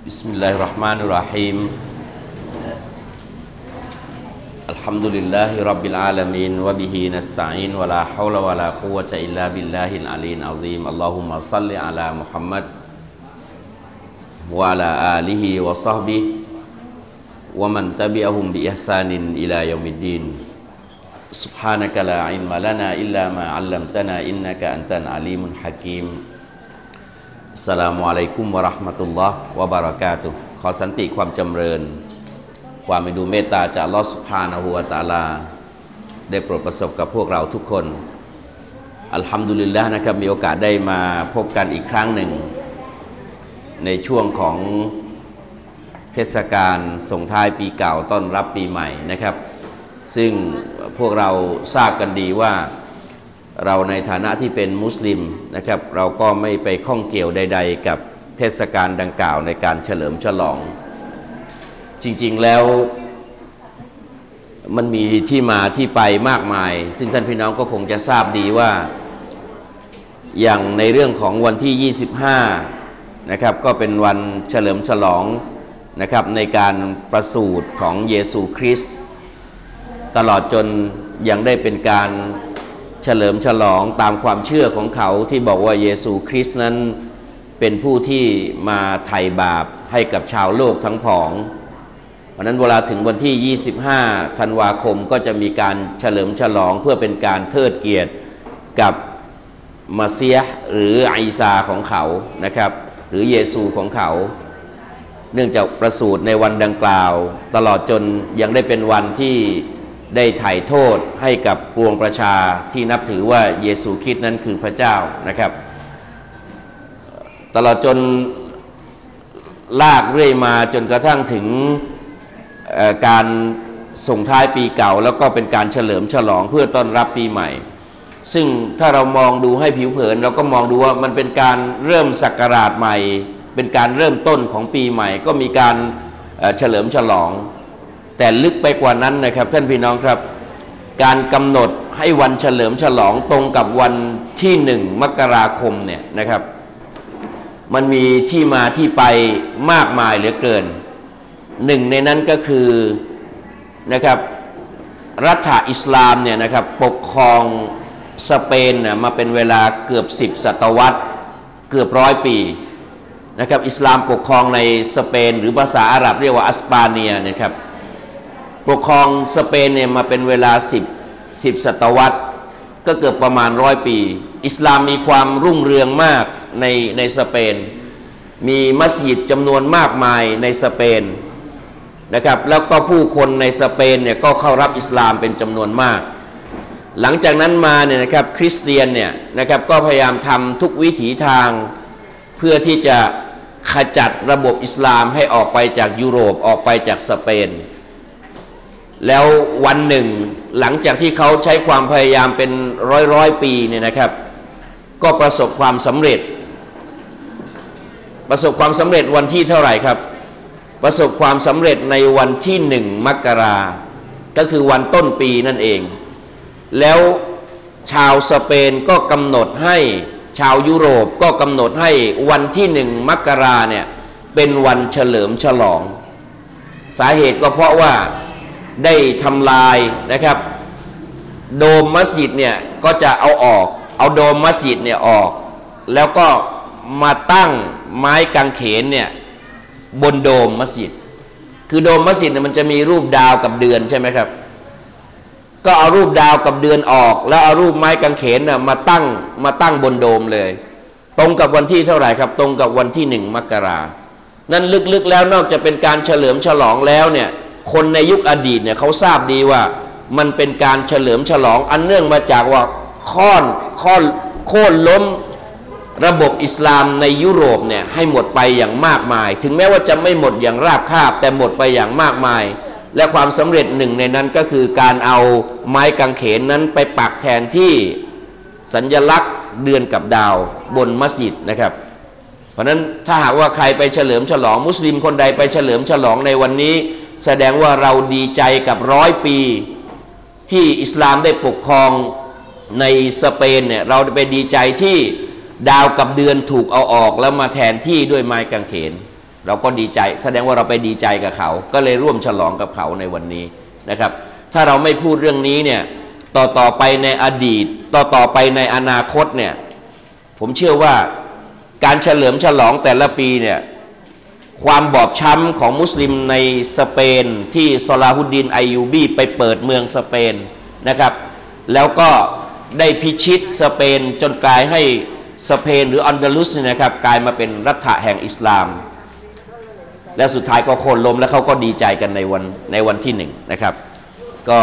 بسم الله الرحمن الرحيم الحمد لله رب العالمين وبه نستعين ولا حول ولا قوة إلا بالله العلي العظيم اللهم صل على محمد وعلى آله وصحبه ومن تبعهم بإحسان إلى يوم الدين سبحانك لا علم لنا إلا ما علمتنا إنك أنت العليم الحكيم สลามุอะลัยกุมวะราะห์มะตุลลอฮ์วะบารากาตุขอสันติความจำเริญ ความมีดูเมตตาจากลอสุภานะฮูวะตาลา ได้โปรดประสบกับพวกเราทุกคน อัลฮัมดุลิลละนะครับมีโอกาสได้มาพบกันอีกครั้งหนึ่ง ในช่วงของเทศกาลส่งท้ายปีเก่าต้อนรับปีใหม่นะครับ ซึ่งพวกเราทราบกันดีว่า เราในฐานะที่เป็นมุสลิมนะครับ เราก็ไม่ไปข้องเกี่ยวใด ๆ กับเทศกาลดังกล่าวในการเฉลิมฉลอง จริงๆแล้วมันมีที่มาที่ไปมากมาย ซึ่งท่านพี่น้องก็คงจะทราบดีว่า อย่างในเรื่องของวันที่ 25 นะครับ ก็เป็นวันเฉลิมฉลองนะครับในการประสูติของเยซูคริสต์ตลอดจนยังได้เป็นการ เฉลิมฉลองตามความเชื่อของเขาที่บอกว่าเยซูคริสต์นั้นเป็นผู้ที่มาไถ่บาปให้กับชาวโลกทั้งผองเพราะนั้นเวลาถึงวันที่ 25 ธันวาคมก็จะมีการเฉลิมฉลองเพื่อเป็นการเทิดเกียรติกับมาเซียหรือไอซาของเขานะครับ หรือเยซูของเขา เนื่องจากประสูติในวันดังกล่าว ตลอดจนยังได้เป็นวันที่ ได้ไถ่โทษให้กับปวงประชาที่นับถือว่าเยซูคริสต์นั้นคือพระเจ้านะครับ ตลอดจนลากเรื่อยมาจนกระทั่งถึงการส่งท้ายปีเก่า แล้วก็เป็นการเฉลิมฉลองเพื่อต้อนรับปีใหม่ ซึ่งถ้าเรามองดูให้ผิวเผิน เราก็มองดูว่ามันเป็นการเริ่มศักราชใหม่ เป็นการเริ่มต้นของปีใหม่ ก็มีการเฉลิมฉลอง แต่ลึกไปกว่านั้นนะครับ ท่านพี่น้องครับ การกำหนดให้วันเฉลิมฉลองตรงกับวันที่หนึ่งมกราคมเนี่ยนะครับ มันมีที่มาที่ไปมากมายเหลือเกินหนึ่งในนั้นก็คือนะครับรัฐอิสลามเนี่ยนะครับปกครองสเปนนะมาเป็นเวลาเกือบสิบศตวรรษเกือบร้อยปีนะครับอิสลามปกครองในสเปน หรือภาษาอาหรับเรียกว่าอัสปาเนียนะครับ ปกครองสเปนเนี่ยมาเป็นเวลา 10 10ศตวรรษ ก็เกือบประมาณร้อยปี อิสลามมีความรุ่งเรืองมากในในสเปน มีมัสยิดจำนวนมากมายในสเปนนะครับแล้วก็ผู้คนในสเปนเนี่ยก็เข้ารับอิสลามเป็นจำนวนมาก หลังจากนั้นมาเนี่ยนะครับคริสเตียนเนี่ยนะครับก็พยายามทำทุกวิถีทาง เพื่อที่จะขจัดระบบอิสลามให้ออกไปจากยุโรปออกไปจากสเปน แล้ววันหนึ่งหลังจากที่เขาใช้ความพยายามเป็นร้อยร้อยปีเนี่ยนะครับ ก็ประสบความสำเร็จ ประสบความสำเร็จวันที่เท่าไหร่ครับ ประสบความสำเร็จในวันที่หนึ่งมกรา ก็คือวันต้นปีนั่นเอง แล้วชาวสเปนก็กำหนดให้ชาวยุโรปก็กำหนดให้วันที่หนึ่งมกราเนี่ยเป็นวันเฉลิมฉลอง สาเหตุก็เพราะว่า ได้ทำลายนะครับ โดมมัสยิดเนี่ยก็จะเอาออก เอาโดมมัสยิดเนี่ยออก แล้วก็มาตั้งไม้กางเขนเนี่ยบนโดมมัสยิด คือโดมมัสยิดเนี่ยมันจะมีรูปดาวกับเดือนใช่ไหมครับ ก็เอารูปดาวกับเดือนออก แล้วเอารูปไม้กางเขนน่ะมาตั้งมาตั้งบนโดมเลย ตรงกับวันที่เท่าไหร่ครับ ตรงกับวันที่หนึ่งมกรานั่นลึกๆแล้วนอกจากเป็นการเฉลิมฉลองแล้วเนี่ย คนในยุคอดีตเนี่ยเขาทราบดีว่ามันเป็นการเฉลิมฉลองอันเนื่องมาจากว่าค้อนค้อนโค่นล้มระบบอิสลามในยุโรปเนี่ยให้หมดไปอย่างมากมาย ถึงแม้ว่าจะไม่หมดอย่างราบคาบ แต่หมดไปอย่างมากมาย และความสำเร็จหนึ่งในนั้นก็คือการเอาไม้กางเขนนั้นไปปักแทนที่สัญญลักษณ์เดือนกับดาวบนมัสยิดนะครับ เพราะนั้นถ้าหากว่าใครไปเฉลิมฉลองมุสลิมคนใดไปเฉลิมฉลองในวันนี้ แสดงว่าเราดีใจกับร้อยปี ที่อิสลามได้ปกครองในสเปนเนี่ยเราไปดีใจที่ดาวกับเดือนถูกเอาออกแล้วมาแทนที่ด้วยไม้กางเขน เราก็ดีใจ แสดงว่าเราไปดีใจกับเขา ก็เลยร่วมฉลองกับเขาในวันนี้นะครับ ถ้าเราไม่พูดเรื่องนี้เนี่ยต่อต่อไปในอดีต ต่อต่อไปในอนาคตเนี่ยผมเชื่อว่าการเฉลิมฉลองแต่ละปีเนี่ย ความบอบช้ำของมุสลิมในสเปนที่ซอลาฮุดดินไอยูบีไปเปิดเมืองสเปนนะครับ แล้วก็ได้พิชิตสเปนจนกลายให้สเปนหรืออันดาลุสเนี่ยนะครับกลายมาเป็นรัฐะแห่งอิสลาม และสุดท้ายก็โค่นล้มแล้วเขาก็ดีใจกันในวันในวันที่หนึ่งนะครับ ก็